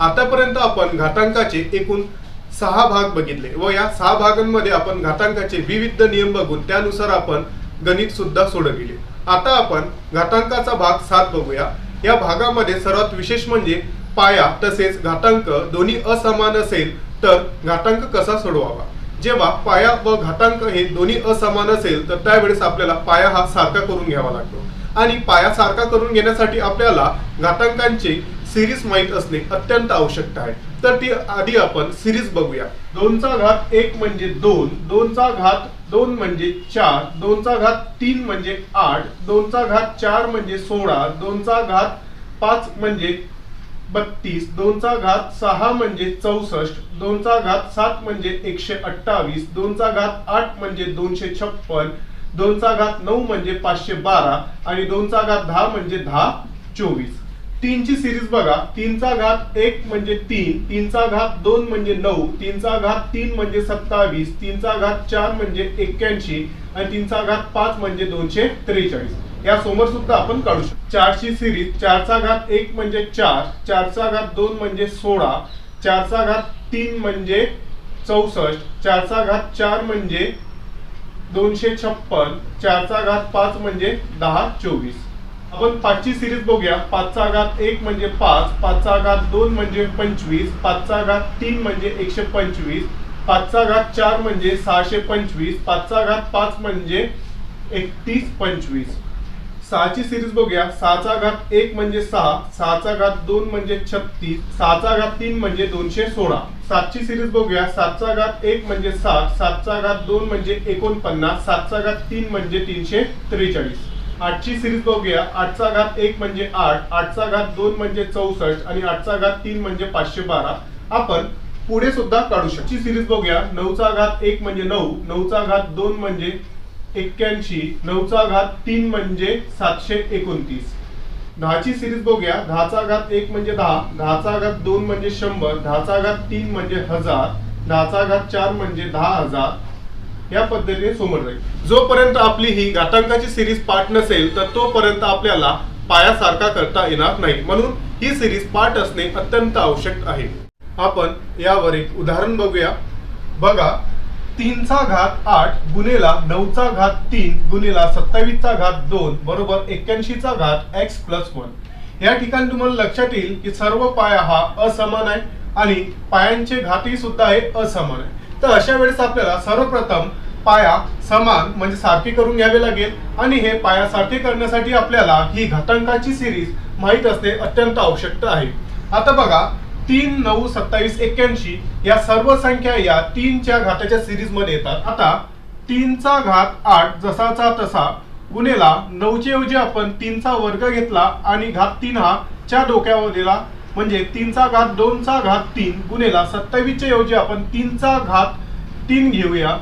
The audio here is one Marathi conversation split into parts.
आतापर्यंत आपण घातांकाचे एकूण सहा भाग बघितले व या सहा भागांमध्ये आपण घातांकाचे विविध नियम बघून त्यानुसार आपण गणित सुद्धा सोडविले. आता आपण घातांकाचा भाग सात बघूया. या भागामध्ये सर्वात विशेष म्हणजे पाया तसेच घातांक दोन्ही असमान असेल तर घातांक कसा सोडवावा? जेव्हा पाया व घातांक हे दोन्ही असमान असेल तर त्यावेळेस आपल्याला पाया हा सारखा करून घ्यावा लागतो. आणि पाया सारखा करून घेण्यासाठी आपल्याला घातांकांचे सिरीज माहीत असणे अत्यंत आवश्यक आहे तर ती आधी आपण सिरीज बघूया दोनचा घात एक म्हणजे दोन दोनचा घात दोन म्हणजे चार दोनचा घात तीन म्हणजे आठ दोनचा घात चार म्हणजे सोळा दोनचा घात पाच म्हणजे बत्तीस दोनचा घात सहा म्हणजे चौसष्ट दोनचा घात सात म्हणजे एकशे अठ्ठावीस दोनचा घात आठ म्हणजे दोनशे छप्पन दोनचा घात नऊ म्हणजे पाचशे बारा आणि दोनचा घात दहा म्हणजे दहा चोवीस तीनची सिरीज बघा. तीनचा घात एक म्हणजे तीन तीनचा घात दोन म्हणजे नऊ तीनचा घात तीन म्हणजे सत्तावीस तीनचा घात चार म्हणजे एक्क्याऐंशी आणि तीनचा घात पाच म्हणजे दोनशे त्रेचाळीस. या समोर सुद्धा आपण काढू शकतो. चारची सिरीज चारचा घात एक म्हणजे चार चारचा घात दोन म्हणजे सोळा चारचा घात तीन म्हणजे चौसष्ट चारचा घात चार म्हणजे दोनशे छप्पन चारचा घात पाच म्हणजे दहा चोवीस. आपण पाचची सिरीज बघूया. पाचचा आघात एक म्हणजे पाच पाचचा आघात दोन म्हणजे पंचवीस पाचचा घात तीन म्हणजे एकशे पंचवीस पाचचा घात चार म्हणजे सहाशे पंचवीस पाचचा घात पाच म्हणजे एकतीस पंचवीस. सहाची सिरीज बघूया. सहाचा घात एक म्हणजे सहा सहाचा घात दोन म्हणजे छत्तीस सहाचा घात तीन म्हणजे दोनशे सोळा. सातची सिरीज बघूया. सातचा घात एक म्हणजे सात सातचा घात दोन म्हणजे एकोणपन्नास सातचा घात तीन म्हणजे तीनशे त्रेचाळीस. आठची सिरीज बघूया. आठचा घात एक म्हणजे आठ आठचा घात दोन म्हणजे चौसष्ट आणि आठचा घात तीन म्हणजे पाचशे बारा. आपण पुढे सुद्धा काढू शकतो. सिरीज बघूया. नऊचा घात एक म्हणजे नऊ नऊचा घात दोन म्हणजे एक्क्याऐंशी नऊचा घात तीन म्हणजे सातशे एकोणतीस. दहाची सिरीज बघूया. दहाचा घात एक म्हणजे दहा दहाचा घात दोन म्हणजे शंभर दहाचा घात तीन म्हणजे हजार दहाचा घात चार म्हणजे दहा हजार या पद्धतीने समोर जाईल जोपर्यंत आपली ही घातांकाची सिरीज पाठ नसेल तर तोपर्यंत आपल्याला पायासारखा करता येणार नाही. म्हणून ही सिरीज पाठ असणे अत्यंत आवश्यक आहे. आपण यावर एक उदाहरण बघूया. बघा तीनचा घात आठ गुन्हेला नऊचा घात तीन गुन्हेला सत्तावीसचा घात दोन बरोबर एक्क्याऐंशीचा घात एक्स प्लस वन या ठिकाणी तुम्हाला लक्षात येईल की सर्व पाया हा असमान आहे आणि पायांचे घातही सुद्धा हे असमान आहे. तर अशा वेळेस आपल्याला सर्वप्रथम पाया समान म्हणजे सारखी करून घ्यावे लागेल. आणि हे पाया सारखे करण्यासाठी आपल्याला ही घातांकाची सिरीज माहीत असणे अत्यंत आवश्यक आहे. आता बघा तीन नऊ सत्तावीस एक्क्याऐंशी या सर्व संख्या या तीनच्या घाताच्या सिरीजमध्ये येतात. आता तीनचा घात आठ जसाचा तसा गुन्हेला नऊच्या ऐवजी आपण तीनचा वर्ग घेतला आणि घात तीन हा च्या डोक्यावर दिला. म्हणजे तीनचा घात दोनचा घात तीन गुन्हेला सत्तावीसच्या ऐवजी आपण तीनचा घात तीन घेऊया.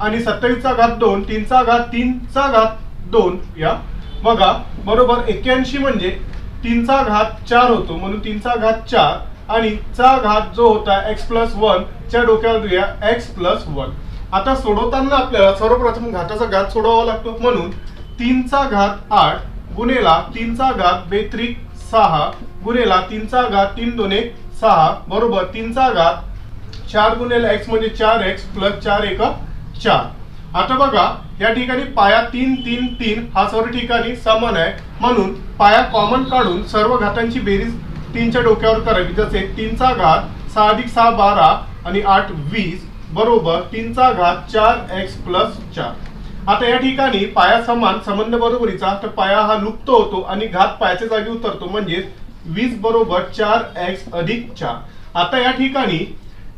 आणि सत्तावीसचा घात दोन तीनचा घात तीनचा घात दोन या. बघा बरोबर एक्क्याऐंशी म्हणजे तीनचा घात चार होतो म्हणून तीनचा घात चार आणि चा घात जो होता एक्स प्लस वन च्या डोक्यावर देऊया एक्स प्लस वन आता सोडवताना आपल्याला सर्वप्रथम घाताचा घात सोडवावा लागतो म्हणून तीनचा घात आठ गुन्हेला तीनचा घात बेत्रिक सहा. गुन्हेला तीनचा घात तीन दोने सहा बरोबर तीनचा घात चार गुन्हेला एक्स म्हणजे चार एक्स प्लस चार एक चार. आता बघा या ठिकाणी पाया तीन तीन तीन हा सर्व ठिकाणी समान आहे. म्हणून पाया कॉमन काढून सर्व घातांची बेरीज तीनच्या डोक्यावर करावी. जसे तीनचा घात सहा अधिक सहा बारा आणि आठ वीस बरोबर तीनचा घात चार एक्स प्लस चार. आता या ठिकाणी पाया समान संबंध बरोबरीचा. तर पाया हा लुप्त होतो आणि घात पायाच्या जागी उतरतो. म्हणजे वीस बरोबर चार एक्स अधिक चार. आता या ठिकाणी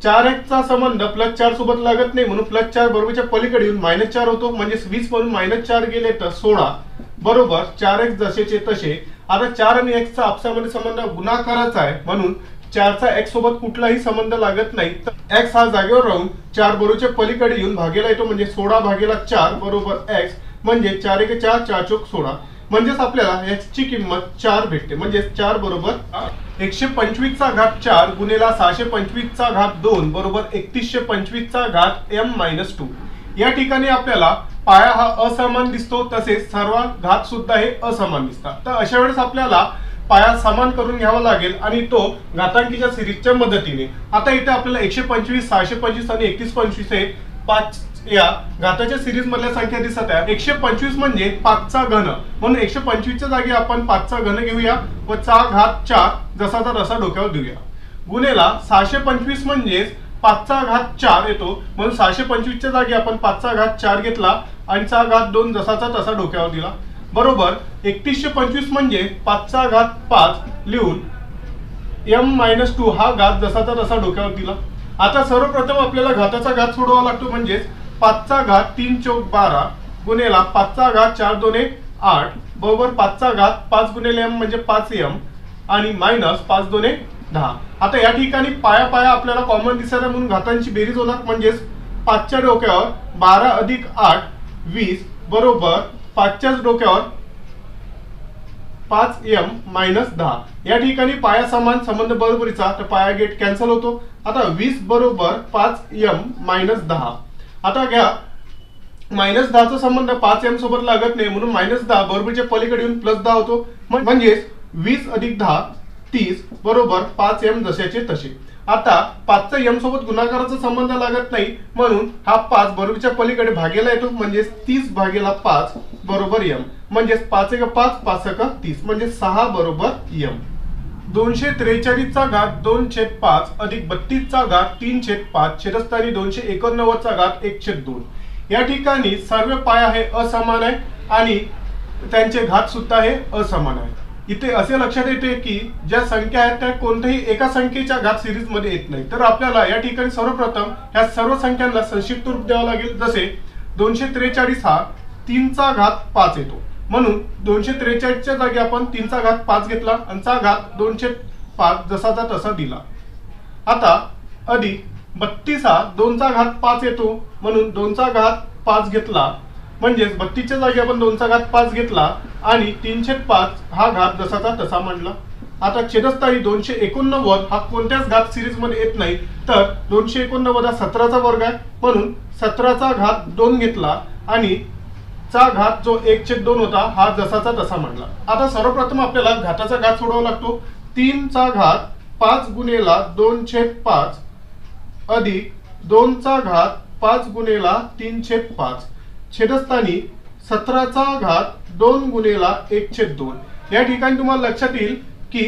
चार चा संबंध प्लस चार सोबत लागत नाही म्हणून प्लस चार बरोबरच्या पलीकडे येऊन मायनस चार होतो. म्हणजे वीस म्हणून मायनस चार गेले तर सोळा. बरोबर चार एक्स जसेचे तसे. आता चार आणि एक्स चा आपसामध्ये संबंध गुणाकाराचा आहे. म्हणून चारचा एक्स सोबत कुठलाही संबंध लागत नाही. तर एक्स हा जागेवर राहून चार बरोबरच्या पलीकडे येऊन भागेला येतो. म्हणजे सोळा भागेला चार बरोबर एक्स म्हणजे चार एक चार चार चोक सोळा. म्हणजेच आपल्याला एक्स ची किंमत चार भेटते. म्हणजे चार बरोबर एकशे पंचवीसचा घात चार गुन्हेला सहाशे पंचवीसचा घात दोन बरोबर एकतीसशे पंचवीसचा घात एम मायनस टू या ठिकाणी आपल्याला पाया हा असमान दिसतो तसेच सर्व घात सुद्धा हे असमान दिसतात. तर अशा वेळेस आपल्याला पाया समान करून घ्यावा लागेल आणि तो घातांकीच्या सिरीजच्या मदतीने. आता इथे आपल्याला एकशे पंचवीस सहाशे पंचवीस आणि एकतीस पंचवीस हे पाच या घाताच्या सिरीज मधल्या संख्या दिसत आहे. एकशे पंचवीस म्हणजे पाचचा घन. म्हणून एकशे पंचवीसच्या जागी आपण पाचचा घन घेऊया व चा घात चार जसाचा तसा डोक्यावर देऊया. गुन्हेला सहाशे पंचवीस म्हणजेच पाचचा घात चार येतो. म्हणून सहाशे पंचवीसच्या जागी आपण पाचचा घात चार घेतला आणि चा घात दोन जसाचा तसा डोक्यावर दिला. बरोबर एकतीसशे पंचवीस म्हणजे पाचचा घात पाच लिहून एम मायनस टू हा घात जसाचा तसा डोक्यावर दिला. आता सर्वप्रथम आपल्याला घाताचा घात सोडवावा लागतो म्हणजेच पाचचा घात तीन चौक बारा गुन्हेला पाचचा घात चार दोने आठ. बरोबर पाचचा घात पाच गुणेले एम म्हणजे पाच एम आणि मायनस पाच दोने दहा. आता या ठिकाणी पाया पाया आपल्याला कॉमन दिसत आहे म्हणून घातांची बेरीज होणार. म्हणजेच पाचच्या डोक्यावर बारा अधिक आठ वीस बरोबर पाचच्याच डोक्यावर पाच एम मायनस दहा. या ठिकाणी पाया समान संबंध बरोबरीचा. तर पाया गेट कॅन्सल होतो. आता वीस बरोबर पाच एम मायनस दहा. आता घ्या. मायनस दहाचा संबंध पाच एम सोबत लागत नाही म्हणून मायनस दहा बरोबरच्या पलीकडे येऊन प्लस दहा होतो. म्हणजेच वीस अधिक दहा तीस बरोबर पाच एम जशाचे तसे. आता पाचचा एम सोबत गुणाकाराचा संबंध लागत नाही म्हणून हा पाच बरोबरच्या पलीकडे भागेला येतो म्हणजेच तीस भागेला पाच बरोबर एम म्हणजेच पाच एक पाच पाच एक तीस. म्हणजे सहा बरोबर एम दोनशे त्रेचाळीसचा घात दोन छेद पाच अधिक बत्तीसचा घात तीन छेद पाच छेदस्थानी दोनशे एकोणनव्वदचा घात एक छेद दोन. या ठिकाणी सर्व पाया हे असमान आहे आणि त्यांचे घात सुद्धा हे असमान आहे. इथे असे लक्षात येते की ज्या संख्या आहेत त्या कोणत्याही एका संख्येच्या घात सिरीजमध्ये येत नाही. तर आपल्याला या ठिकाणी सर्वप्रथम ह्या सर्व संख्यांना संक्षिप्त रूप द्यावं लागेल. जसे दोनशे त्रेचाळीस हा तीनचा घात पाच येतो. म्हणून दोनशे त्रेचाळीसच्या जागी आपण तीनचा घात पाच घेतला आणि चा घात दोनशे पाच जसाचा तसा दिला. आता अधिक बत्तीस हा दोनचा घात पाच येतो. म्हणून दोनचा घात पाच घेतला. म्हणजेच बत्तीसच्या जागी आपण दोनचा घात पाच घेतला आणि तीनशे पाच हा घात जसाचा तसा मांडला. आता छेदस्थानी दोनशे एकोणनव्वद हा कोणत्याच घात सिरीजमध्ये येत नाही तर दोनशे एकोणनव्वद हा सतराचा वर्ग आहे. म्हणून सतराचा घात दोन घेतला आणि चा घात जो एक छेद दोन होता हा जसाचा तसा म्हणला. आता सर्वप्रथम आपल्याला घाताचा घात सोडावा लागतो. तीनचा घात पाच गुणेला दोन छेद पाच अधिक दोनचा घात पाच गुणेला तीन छेद पाच. छेदस्थानी सतराचा घात दोन गुणेला एक छेद दोन. या ठिकाणी तुम्हाला लक्षात येईल की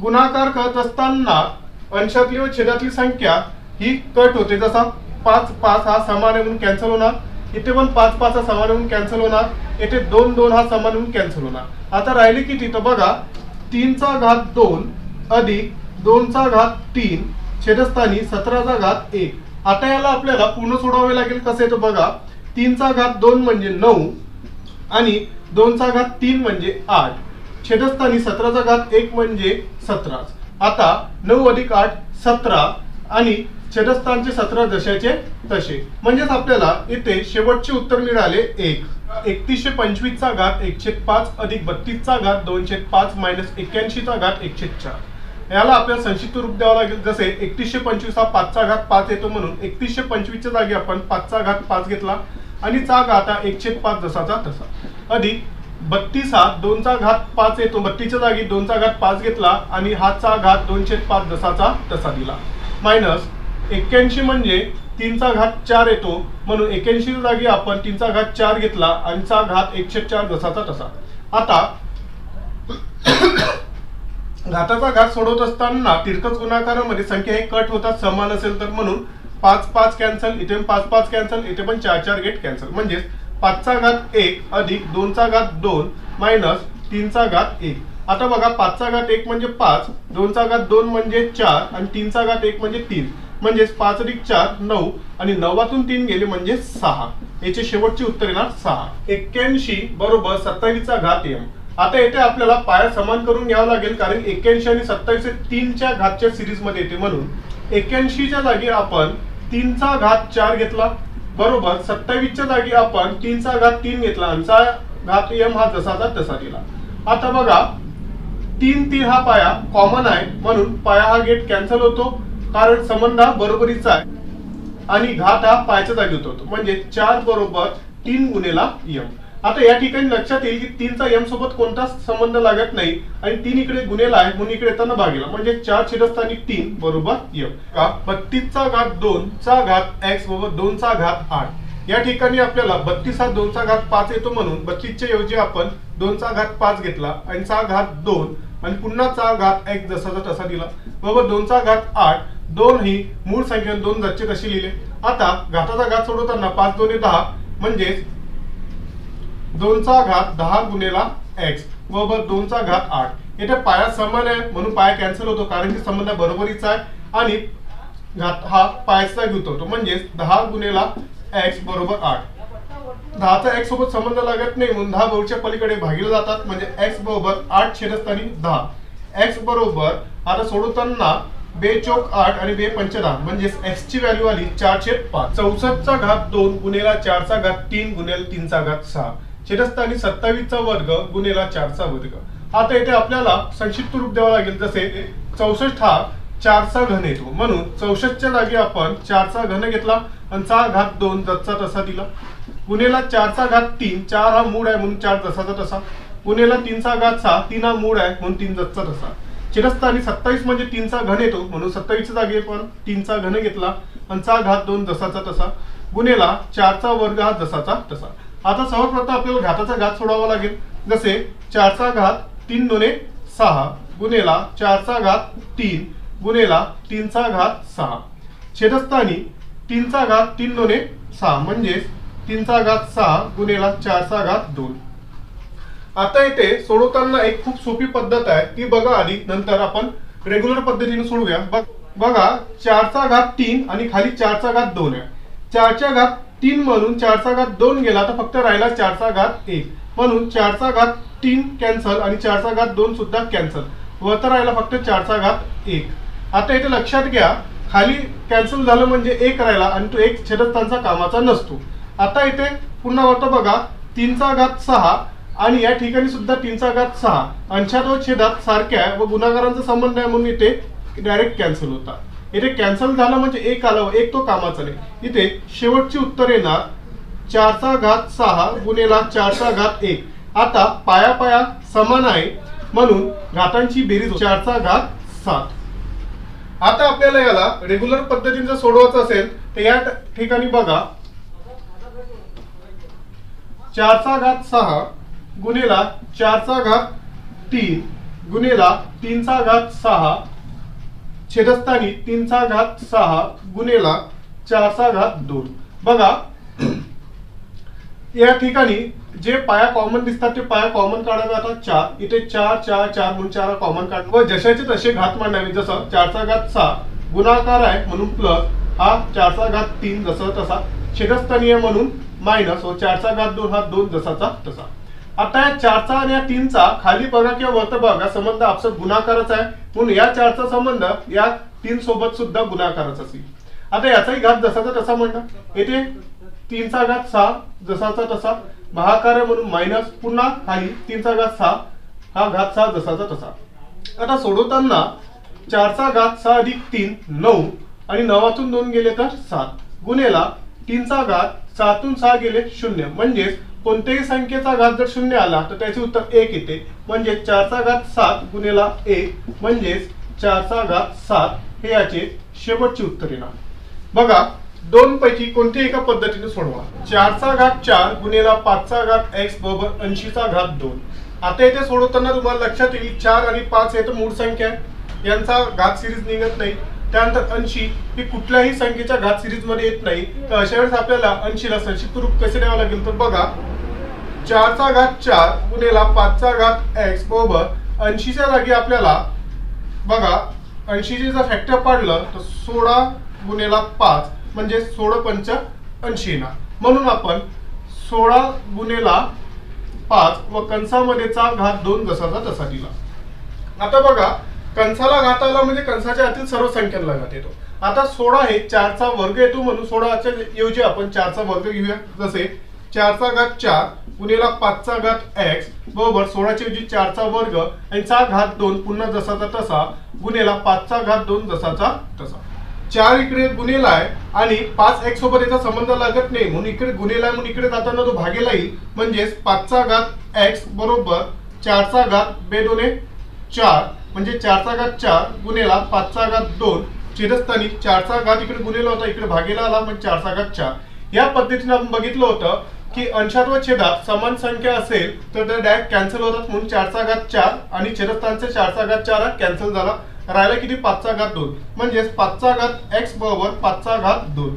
गुणाकार करत असताना अंशातली व छेदातली संख्या ही कट होते. जसा पाच पाच हा समान म्हणून कॅन्सल होणार. इथे पण पाच पाच हा समान होऊन कॅन्सल होणार. येथे दोन दोन हा समान होऊन कॅन्सल होणार. आता राहिले किती? तर बघा तीनचा घात दोन अधिक दोनचा घात तीन छेदस्थानी सतराचा घात एक. आता याला आपल्याला पूर्ण सोडावे लागेल. कसे? तर बघा तीनचा घात दोन म्हणजे नऊ आणि दोनचा घात तीन म्हणजे आठ. छेदस्थानी सतराचा घात एक म्हणजे सतराच आता नऊ अधिक आठ सतरा आणि छेदस्थानचे सतरा जशाचे तसे म्हणजेच आपल्याला इथे शेवटचे उत्तर मिळाले एक. एकतीसशे पंचवीसचा घात एकशे पाच अधिक बत्तीसचा घात दोनशे पाच मायनस एक्क्याऐंशीचा घात एकशे चार. याला आपल्याला संक्षिप्त रूप द्यावं लागेल. जसे एकतीसशे पंचवीस हा पाचचा घात पाच येतो म्हणून एकतीसशे पंचवीसच्या जागी आपण पाचचा घात पाच घेतला आणि चा घात हा एकशे पाच जसाचा तसा. अधिक बत्तीस हा दोनचा घात पाच येतो. बत्तीसच्या जागी दोनचा घात पाच घेतला आणि हाचा घात दोनशे पाच जसाचा तसा दिला. मायनस एक्क्याऐंशी म्हणजे तीनचा घात चार येतो. म्हणून एक्क्याऐंशी जागी आपण तीनचा घात चार घेतला आणि चा घात एकशे चार जसाचा तसा. आता घाताचा घात सोडवत असताना तिरकस गुणाकारामध्ये संख्या हे कट होतात समान असेल तर म्हणून पाच पाच कॅन्सल इथे पण पाच पाच कॅन्सल इथे पण चार चार गेट कॅन्सल. म्हणजेच पाचचा घात एक अधिक दोनचा घात दोन मायनस तीनचा घात एक. आता बघा पाचचा घात एक म्हणजे पाच दोनचा घात दोन म्हणजे चार आणि तीनचा घात एक म्हणजे तीन. म्हणजेच पाच अधिक चार नऊ. आणि नवातून तीन गेले म्हणजे सहा. याचे शेवटचे उत्तर येणार सहा. एक्क्याऐंशी बरोबर सत्तावीसचा घात एम आता येथे आपल्याला पाया समान करून घ्यावं लागेल कारण एक्क्याऐंशी आणि सत्तावीस हे तीनच्या घातच्या सिरीजमध्ये येते म्हणून. एक्क्याऐंशीच्या जागी आपण तीनचा घात चार घेतला. बरोबर. सत्तावीसच्या जागी आपण तीनचा घात तीन घेतला. आणि चा घात एम हा जसाचा तसा दिला. आता बघा तीन तीन हा पाया कॉमन आहे म्हणून पाया हा गेट कॅन्सल होतो. कारण संबंध हा बरोबरीचा आहे. आणि घात हा पायच्या जागी होतो. म्हणजे चार बरोबर तीन गुणेला यम. आता या ठिकाणी लक्षात येईल की तीनचा यम सोबत कोणताच संबंध लागत नाही. आणि तीन इकडे गुन्हेला आहे म्हणून इकडे येताना भागेला. म्हणजे चार छेदस्थानी तीन बरोबर यम. का? बत्तीसचा घात दोन चा घात एक्स बरोबर दोनचा घात आठ. या ठिकाणी आपल्याला बत्तीस हा दोनचा घात पाच येतो म्हणून बत्तीसच्या ऐवजी आपण दोनचा घात पाच घेतला आणि चा घात दोन आणि पुन्हा चा घात एक जसाचा तसा दिला. बरोबर दोनचा घात आठ दोन ही मूळ संख्या दोन जातचे कसे लिहिले? आता घाताचा घात सोडवताना पाच दोन्ही दहा म्हणजेच दोनचा घात दहा गुणेला एक्स बरोबर दोनचा घात आठ. येथे पाया समान आहे म्हणून पाया कॅन्सल होतो कारण की संबंध बरोबरीचा आहे आणि घात हा पायाचा घेतो होतो म्हणजेच दहा गुणेला एक्स बरोबर आठ. दहाचा एक्स सोबत संबंध लागत नाही म्हणून दहा बरोबरच्या पलीकडे भागीला जातात. म्हणजे एक्स बरोबर आठ छेदस्थानी दहा. एक्स बरोबर आता सोडवताना बे चौक आठ आणि बे पंच दहा म्हणजेच एक्स ची व्हॅल्यू आली चारशे पाच. चौसष्टचा घात दोन गुन्हेला चारचा घात तीन गुन्हेल तीनचा घात सहा. छेदस्थानी सत्तावीसचा वर्ग गुन्हेला चारचा वर्ग. आता येथे आपल्याला संक्षिप्त रूप द्यावं लागेल जसे चौसष्ट हा चारचा घन येतो. म्हणून चौसष्टच्या जागी आपण चारचा घन घेतला आणि सहा घात दोन जसचा तसा दिला. गुन्हेला चारचा घात तीन चार हा मूळ आहे म्हणून चार जसाचा तसा. गुन्हेला तीनचा घात सहा तीन हा मूळ आहे म्हणून तीन जसचा तसा. चिरस्थानी सत्तावीस म्हणजे तीनचा घन येतो म्हणून सत्तावीसच्या जागी पण तीनचा घन घेतला आणि चा घात दोन जसाचा तसा. गुन्हेला चारचा वर्ग हा जसाचा तसा. आता सर्वप्रथम आपल्याला घाताचा घात सोडावा लागेल. जसे चारचा घात तीन दोने सहा गुन्हेला चारचा घात तीन गुन्हेला तीनचा घात सहा. छेदस्थानी तीनचा घात तीन दोने सहा म्हणजेच तीनचा घात सहा गुन्हेला चारचा घात दोन. आता इथे सोडवताना एक खूप सोपी पद्धत आहे. ती बघा आधी नंतर आपण रेग्युलर पद्धतीने सोडूया बघ- बघा चारचा घात तीन आणि खाली चारचा घात दोन आहे. चारच्या घात तीन म्हणून चारचा घात दोन गेला तर फक्त राहिला चारचा घात एक. म्हणून चारचा घात तीन कॅन्सल आणि चारचा घात दोन सुद्धा कॅन्सल वरती राहिला फक्त चारचा घात एक. आता इथे लक्षात घ्या खाली कॅन्सल झालं म्हणजे एक राहिला आणि तो एक छेदस्थानचा कामाचा नसतो. आता इथे पुन्हा वरतं बघा तीनचा घात सहा आणि या ठिकाणी सुद्धा तीनचा घात सहा अंशात व छेदात सारख्या व गुणाकारांचा संबंध आहे म्हणून इथे डायरेक्ट कॅन्सल होता. इथे कॅन्सल झाला म्हणजे एक आला व एक तो कामाचा नाही. इथे शेवटची उत्तर येणार चारचा घात सहा गुन्हेला चारचा घात एक. आता पाया पाया समान आहे म्हणून घातांची बेरीज चारचा घात सात. आता आपल्याला याला रेग्युलर पद्धतीने जर सोडवायचं असेल तर या ठिकाणी बघा. चारचा घात सहा गुणेला चारचा घात तीन गुणेला तीनचा घात सहा छेदस्थानी तीनचा घात सहा गुणेला चारचा घात दोन. बघा या ठिकाणी जे पाया कॉमन दिसतात ते पाया कॉमन काढावे आता चार. इथे चार चार चार म्हणून चार कॉमन काढ व जशाचे तसे घात मांडावे जसं चारचा घात सहा. गुणाकार आहे म्हणून प्लस हा चारचा घात तीन जसा तसा. छेदस्थानीय म्हणून मायनस व चारचा घात दोन हा दोन जसाचा तसा. आता या चारचा आणि या तीनचा खाली बघा किंवा वरत बघा संबंध आपसा गुणाकारच आहे. म्हणून या चारचा संबंध या तीन सोबत सुद्धा गुणाकारच असेल. आता याचाही घात जसाचा तसा म्हणणं. येथे तीनचा घात सहा जसाचा तसा. भागाकार म्हणून मायनस पुन्हा खाली तीनचा घात सहा हा घात सहा जसाचा तसा. आता सोडवताना चारचा घात सहा अधिक तीन नऊ. आणि नवातून दोन गेले तर सात. गुन्हेला तीनचा घात सातून सहा गेले शून्य. म्हणजेच कोणत्याही संख्येचा घात जर शून्य आला तर त्याचे उत्तर एक येते. म्हणजे चारचा घात सात गुन्हेला एक म्हणजेच चारचा घात सात हे याचे शेवटचे उत्तर येणार. बघा दोन पैकी कोणत्याही एका पद्धतीने सोडवा. चारचा घात चार गुन्हेला पाचचा घात एक्स बरोबर ऐंशीचा घात दोन. आता इथे सोडवताना तुम्हाला लक्षात येईल चार आणि पाच हे तर मूळ संख्या आहे. यांचा घात सिरीज निघत नाही. त्यानंतर अंशी ही कुठल्याही संख्येच्या घात सिरीजमध्ये येत नाही. तर अशा वेळेस आपल्याला अंशीला संक्षिप्त रूप कसे द्यावं लागेल? तर बघा चारचा घात चार गुन्हेला पाचचा घात एक्स बरोबर ऐंशीच्या जागी आपल्याला बघा ऐंशीचे जर फॅक्टर पाडलं तर सोळा गुन्हेला पाच म्हणजे सोळा पंच ऐंशी येणार. म्हणून आपण सोळा गुन्हेला पाच व कंसामध्येचा घात दोन जसाचा तसा दिला. आता बघा कंसाला घात आला म्हणजे कंसाच्या आतील सर्व संख्यांना घात येतो. आता सोळा हे चारचा वर्ग येतो म्हणून सोळाच्या ऐवजी आपण चारचा वर्ग घेऊया. जसे चारचा घात चार गुन्हेला पाचचा घात एक्स बरोबर सोळाच्या ऐवजी चारचा वर्ग आणि चा घात दोन पुन्हा जसाचा तसा गुन्हेला पाचचा घात दोन जसाचा तसा. चार इकडे गुन्हेला आहे आणि पाच एक्स सोबत याचा संबंध लागत नाही म्हणून इकडे गुन्हेला म्हणून इकडे जाताना तो भागेला येईल. म्हणजेच पाचचा घात एक्स बरोबर चारचा घात बे दोने चार म्हणजे चारचा घात चार गुन्हेला पाचचा घात दोन चिरस्थानी चारचा घात इकडे गुन्हेला होता इकडे भागेला आला म्हणजे चारचा घात चार या पद्धतीने आपण बघितलं होतं की अंशात व छेदात समान संख्या असेल तर त्या डायरेक्ट कॅन्सल होतात म्हणून चारचा घात चार आणि छेदस्थानचा चारचा घात चार हा कॅन्सल झाला. राहिला किती? पाचचा घात दोन. म्हणजेच पाचचा घात एक्स बरोबर पाचचा घात दोन.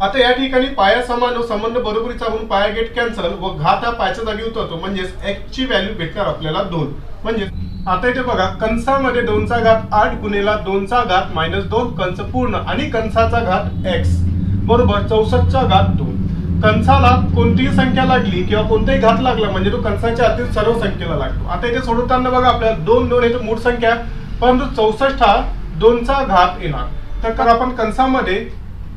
आता या ठिकाणी पाया समान व संबंध बरोबरीचा म्हणून पाया गेट कॅन्सल व घात हा पायाच्या जागी उतरतो. म्हणजेच एक्सची व्हॅल्यू भेटणार आपल्याला दोन. म्हणजे आता इथे बघा कंसामध्ये दोनचा घात आठ गुन्हेला दोनचा घात मायनस दोन कंस पूर्ण आणि कंसाचा घात एक्स बरोबर चौसष्टचा घात दोन. कंसाला कोणतीही संख्या लागली किंवा कोणताही घात लागला म्हणजे तो कंसाच्या आतील सर्व संख्येला लागतो. आता इथे सोडवताना बघा आपल्याला दोन दोन येतो मूळ संख्या परंतु चौसष्ट हा दोनचा घात येणार. तर तर आपण कंसामध्ये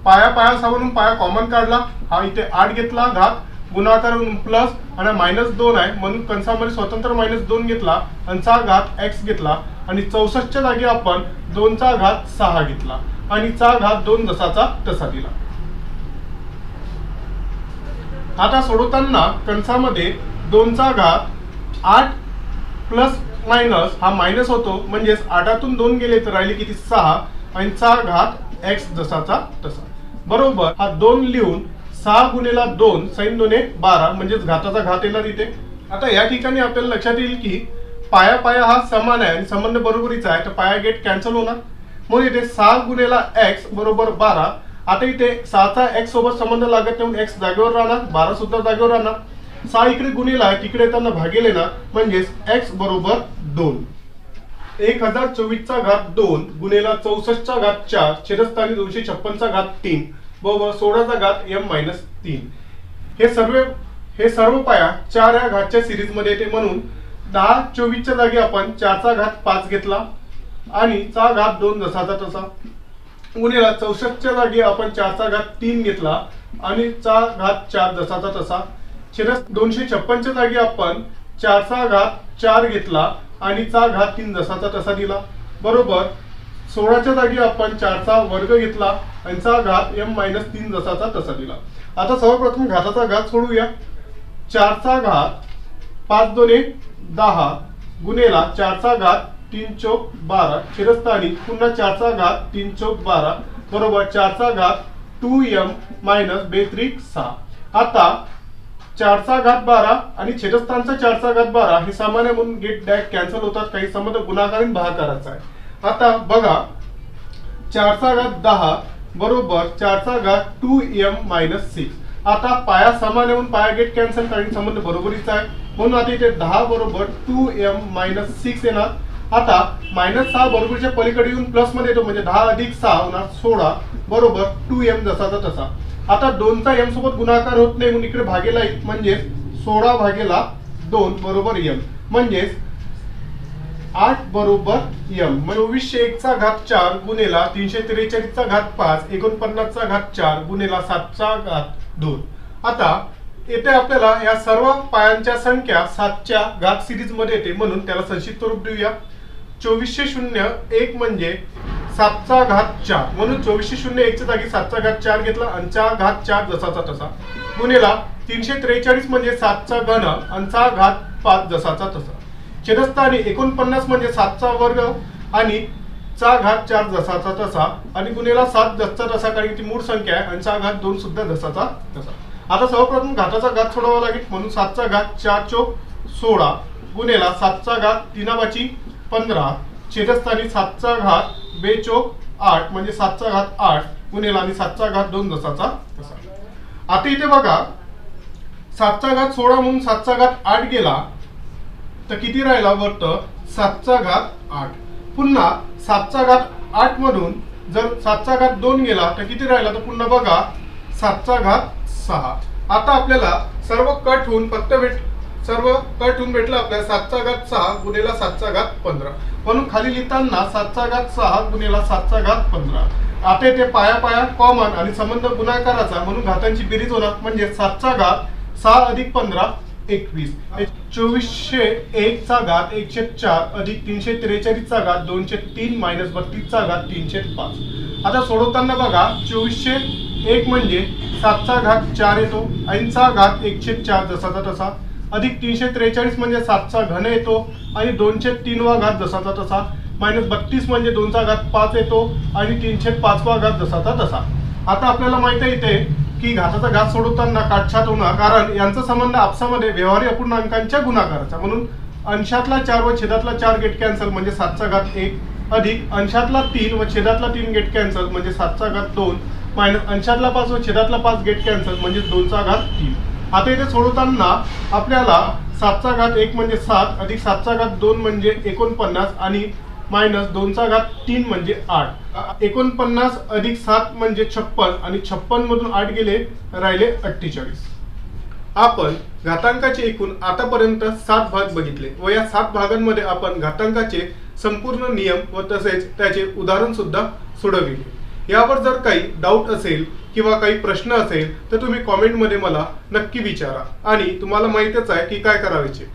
पाया पाया सावरून पाया कॉमन काढला हा इथे आठ घेतला घात गुणाकार प्लस आणि मायनस दोन आहे म्हणून कंसामध्ये स्वतंत्र मायनस दोन घेतला आणि चा घात एक्स घेतला. आणि चौसष्टच्या जागी आपण दोनचा घात सहा घेतला. आणि चा घात दोन जसाचा तसा दिला. आता सोडवताना कंसामध्ये दोनचा घात आठ प्लस मायनस हा मायनस होतो. म्हणजेच आठातून दोन गेले तर राहिले किती? सहा. आणि चा घात एक्स जसाचा तसा. बरोबर हा दोन लिहून सहा गुणेला दोन सैन दोन एक बारा म्हणजेच घाताचा घात येणार इथे. आता या ठिकाणी आपल्याला लक्षात येईल की पाया पाया हा समान आहे आणि संबंध बरोबरीचा आहे. तर पाया गेट कॅन्सल होणार. म्हणून इथे सहा गुणेला एक्स बरोबर बारा. आता इथे सहाचा एक्स सोबत संबंध लागत नाही एक्स जागेवर राहणार. बारा सुद्धा जागेवर राहणार. सहा इकडे गुन्हेला आहे तिकडे येताना भागेल येणार म्हणजेच एक्स बरोबर दोन. एक हजार चोवीसचा घात दोन गुन्हेला चौसष्टचा घात चार छेदस्थानी दोनशे छप्पनचा घात तीन. बरोबर सोळाचा घात एम मायनस तीन. हे सर्व हे सर्व पाया चार या घातच्या सिरीजमध्ये येते म्हणून दहा चोवीसच्या जागी आपण चारचा घात पाच घेतला आणि चा घात दोन जसाचा तसा. गुन्हेला चौसष्टच्या जागी आपण चारचा घात तीन घेतला आणि चा घात चार जसाचा तसा. शिरस दोनशे छप्पनच्या जागी आपण चारचा घात चार घेतला आणि चा घात तीन जसाचा तसा दिला. बरोबर? सोळाच्या जागी आपण चारचा वर्ग घेतला आणि चा घात एम मायनस तीन जसाचा तसा दिला. आता सर्वप्रथम घाताचा घात सोडूया. चारचा घात पाच दोन एक दहा गुन्हेला चारचा घात तीन चौक बारा शिरस्थानी पुन्हा चारचा घात तीन चौक बारा बरोबर चारचा घात टू एम मायनस बेत्रिक सहा. आता चारचा घात बारा आणि छेदस्थानचा चारचा घात बारा हे सामान्य म्हणून गेट डॅक कॅन्सल होतात. काही संबंध गुणाकारीन भाग करायचा आहे. आता बघा चारचा घात दहा बरोबर चारचा घात टू एम मायनस सिक्स आता पाया समान येऊन पाया गेट कॅन्सल कारण संबंध बरोबरीचा आहे. म्हणून आता इथे दहा बरोबर टू एम मायनस सिक्स येणार आता मायनस सहा बरोबरच्या पलीकडे येऊन प्लसमध्ये येतो म्हणजे दहा अधिक सहा होणार सोळा बरोबर टू एम जसाचा तसा. आता दोनचा एम सोबत गुणाकार होत नाही म्हणून इकडे भागेला म्हणजेच सोळा भागेला दोन बरोबर एम म्हणजेच आठ बरोबर यम. म्हणजे चोवीसशे एकचा घात चार गुन्हेला तीनशे त्रेचाळीसचा घात पाच एकोणपन्नासचा घात चार गुन्हेला सातचा घात दोन. आता येथे आपल्याला या सर्व पायांच्या संख्या सातच्या घात सिरीजमध्ये येते म्हणून त्याला संक्षिप्त रूप देऊया. चोवीसशे शून्य एक म्हणजे सातचा घात चार. म्हणून चोवीसशे शून्य एकच्या जागी सातचा घात चार घेतला आणि घात चार जसाचा तसा. गुन्हेला तीनशे त्रेचाळीस म्हणजे सातचा घन आणि घात पाच जसाचा तसा. छेदस्थानी एकोणपन्नास म्हणजे सातचा वर्ग आणि चा घात चार जसाचा तसा आणि गुन्हेला सात जसचा तसा कारण ती मूळ संख्या आहे आणि चा घात दोन सुद्धा जसाचा तसा. आता सर्वप्रथम घाताचा घात सोडावा लागेल. म्हणून सातचा घात चार चोक सोळा गुन्हेला सातचा घात तिनाबाची पंधरा छेदस्थानी सातचा घात बे चोक आठ म्हणजे सातचा घात आठ गुन्हेला आणि सातचा घात दोन जसाचा तसा. आता इथे बघा सातचा घात सोळा म्हणून सातचा घात आठ गेला तर किती राहिला वर्त? सातचा घात आठ. पुन्हा सातचा घात आठ मधून जर सातचा घात दोन गेला तर किती राहिला? तर पुन्हा बघा सातचा घात सहा. आता आपल्याला सर्व कट होऊन फक्त भेट सर्व कट होऊन भेटलं आपल्याला सातचा घात सहा गुन्हेला सातचा घात पंधरा. म्हणून खाली लिहिताना सातचा घात सहा गुन्हेला सातचा घात पंधरा. आता ते पाया पाया कॉमन आणि संबंध गुणाकाराचा म्हणून घातांची बेरीज होणार. म्हणजे सातचा घात सहा अधिक पंधरा एकवीस. चोवीसशे एक चा घात एकशे चार अधिक तीनशे त्रेचाळीसचा घात दोनशे तीन मायनस बत्तीसचा घात तीनशे पाच. आता सोडवताना बघा चोवीसशे एक म्हणजे सातचा घात चार येतो ऐंचा घात एकशे चार जसाचा तसा. अधिक तीनशे त्रेचाळीस म्हणजे सातचा घन येतो आणि दोनशे तीनवा घात जसाचा तसा. मायनस बत्तीस म्हणजे दोनचा घात पाच येतो आणि तीनशे पाचवा घात जसाचा तसा. आता आपल्याला माहिती आहे इथे की घाताचा घात सोडवताना काटछाट होणार कारण यांचा संबंध आपसामध्ये व्यवहारी अपूर्णांकांच्या गुणाकाराचा. म्हणून अंशातला चार व छेदातला चार गेट कॅन्सल म्हणजे सातचा घात एक अधिक अंशातला तीन व छेदातला तीन गेट कॅन्सल म्हणजे सातचा घात दोन मायनस अंशातला पाच व छेदातला पाच गेट कॅन्सल म्हणजे दोनचा घात तीन. आता इथे सोडवताना आपल्याला सातचा घात एक म्हणजे सात अधिक सातचा घात दोन म्हणजे एकोणपन्नास आणि मायनस दोनचा घात तीन म्हणजे आठ. एकोणपन्नास अधिक सात म्हणजे छप्पन आणि छप्पन मधून आठ गेले राहिले अठ्ठेचाळीस. आपण घातांकाचे एकूण आतापर्यंत सात भाग बघितले व या सात भागांमध्ये आपण घातांकाचे संपूर्ण नियम व तसेच त्याचे उदाहरण सुद्धा सोडविले. यावर जर काही डाऊट असेल किंवा काही प्रश्न असेल तर तुम्ही कॉमेंटमध्ये मला नक्की विचारा आणि तुम्हाला माहितच आहे की काय करायचे.